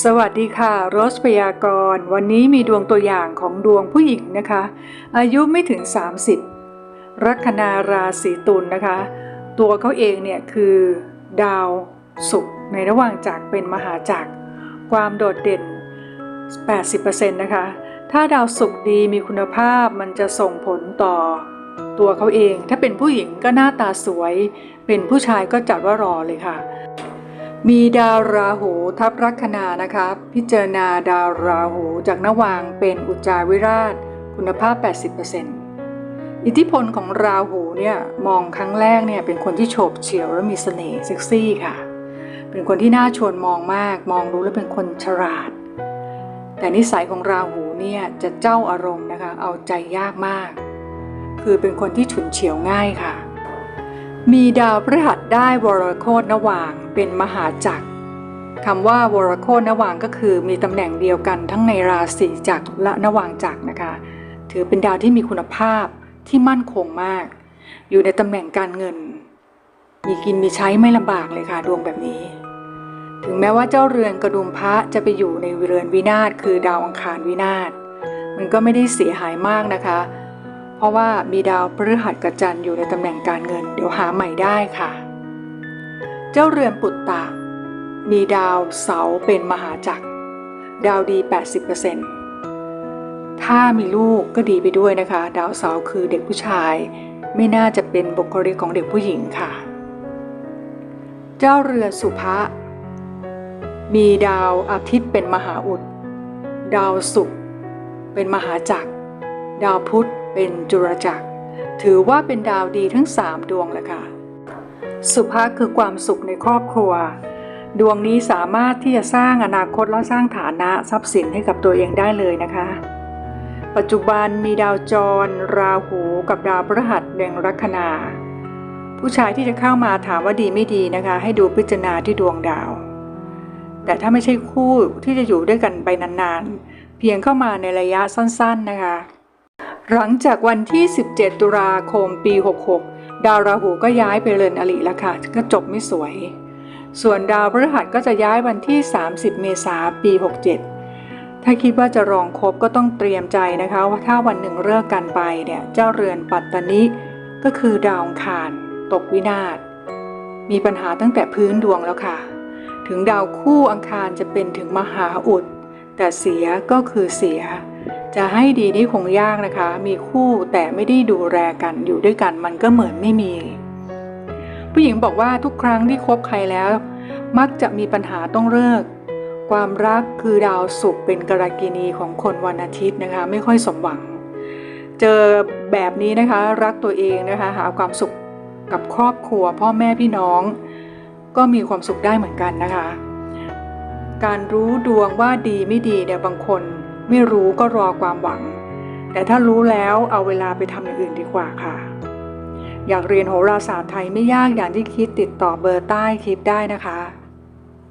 สวัสดีค่ะโรสพยากรณ์วันนี้มีดวงตัวอย่างของดวงผู้หญิงนะคะ อายุไม่ถึง 30 ลัคนาราศีตุลนะคะ ตัวเขาเองเนี่ยคือดาวศุกร์ในระหว่างจักรเป็นมหาจักร ความโดดเด่น 80%นะคะ ถ้าดาวศุกร์ดีมีคุณภาพมันจะส่งผลต่อ ตัวเขาเองถ้าเป็นผู้หญิงก็หน้าตาสวย เป็นผู้ชายก็จัดว่ารอเลยค่ะ มีดาวราหูทับลัคนานะคะ พิจารณาดาวราหูจากนวางเป็นอุจจาวิราช คุณภาพ 80%อิทธิพลของราหูเนี่ยมองครั้งแรกเนี่ยเป็นคนที่โฉบเฉี่ยวและมีเสน่ห์เซ็กซี่ค่ะ เป็นคนที่น่าชวนมองมาก มองรู้แล้วเป็นคนฉลาด แต่นิสัยของราหูเนี่ยจะเจ้าอารมณ์นะคะ เอาใจยากมาก คือเป็นคนที่ฉุนเฉียวง่ายค่ะ มีดาวพฤหัสได้วรโคตนวางเป็นมหาจักรคำว่าวรโคตนวางก็คือมีตำแหน่งเดียวกันทั้งในราศีจักรและนวางจักรนะคะ ถือเป็นดาวที่มีคุณภาพที่มั่นคงมาก อยู่ในตำแหน่งการเงิน มีกินมีใช้ไม่ลำบากเลยค่ะดวงแบบนี้ ถึงแม้ว่าเจ้าเรือนกระดุมพระจะไปอยู่ในเรือนวินาศคือดาวอังคารวินาศมันก็ไม่ได้เสียหายมากนะคะ ราะว่ามีดาวพฤหัสกับจันทร์อยู่ในตำแหน่งการเงิน เดี๋ยวหาใหม่ได้ค่ะ เจ้าเรือนปุตตะ มีดาวเสาเป็นมหาจักร ดาวดี 80%ถ้ามีลูกก็ดีไปด้วยนะคะ ดาวเสาคือเด็กผู้ชาย ไม่น่าจะเป็นบุคลิกของเด็กผู้หญิงค่ะ เจ้าเรือนสุภะมีดาวอาทิตย์เป็นมหาอุด ดาวศุกร์เป็นมหาจักร ดาวพุธเป็นจุรจักร ถือว่าเป็นดาวดีทั้ง3ดวงเลยค่ะ สุภาคือความสุขในครอบครัว ดวงนี้สามารถที่จะสร้างอนาคตและสร้างฐานะทรัพย์สินให้กับตัวเองได้เลยนะคะ ปัจจุบันมีดาวจร ราหู กับดาวพฤหัสเดงลัคนา ผู้ชายที่จะเข้ามาถามว่าดีไม่ดีนะคะ ให้ดูพิจารณาที่ดวงดาว แต่ถ้าไม่ใช่คู่ที่จะอยู่ด้วยกันไปนานๆ เพียงเข้ามาในระยะสั้น ๆนะคะ หลังจากวันที่ 17 ตุลาคมปี 66 ดาวราหูก็ย้ายไปเรือนอริแล้วค่ะ ก็จบไม่สวย ส่วนดาวพฤหัสก็จะย้ายวันที่ 30 เมษายนปี 67 ถ้าคิดว่าจะรองคบก็ต้องเตรียมใจนะคะ ว่าถ้าวันหนึ่งเลิกกันไปเนี่ยเจ้าเรือนปัตตนิก็คือดาวอังคาร ตกวินาศมีปัญหาตั้งแต่พื้นดวงแล้วค่ะ ถึงดาวคู่อังคารจะเป็นถึงมหาอุด แต่เสียก็คือเสีย จะให้ดีนี่คงยากนะคะ มีคู่แต่ไม่ได้ดูแลกันอยู่ด้วยกันมันก็เหมือนไม่มี ผู้หญิงบอกว่าทุกครั้งที่คบใครแล้ว มักจะมีปัญหาต้องเลิก ความรักคือดาวศุกร์เป็นกรกินีของคนวันอาทิตย์นะคะ ไม่ค่อยสมหวัง เจอแบบนี้นะคะรักตัวเองนะคะ หาความสุขกับครอบครัว พ่อแม่พี่น้อง ก็มีความสุขได้เหมือนกันนะคะ การรู้ดวงว่าดีไม่ดีเนี่ยบางคน ไม่รู้ก็รอความหวัง แต่ถ้ารู้แล้วเอาเวลาไปทำอย่างอื่นดีกว่าค่ะ อยากเรียนโหราศาสตร์ไทยไม่ยากอย่างที่คิดติดต่อเบอร์ใต้คลิปได้นะคะ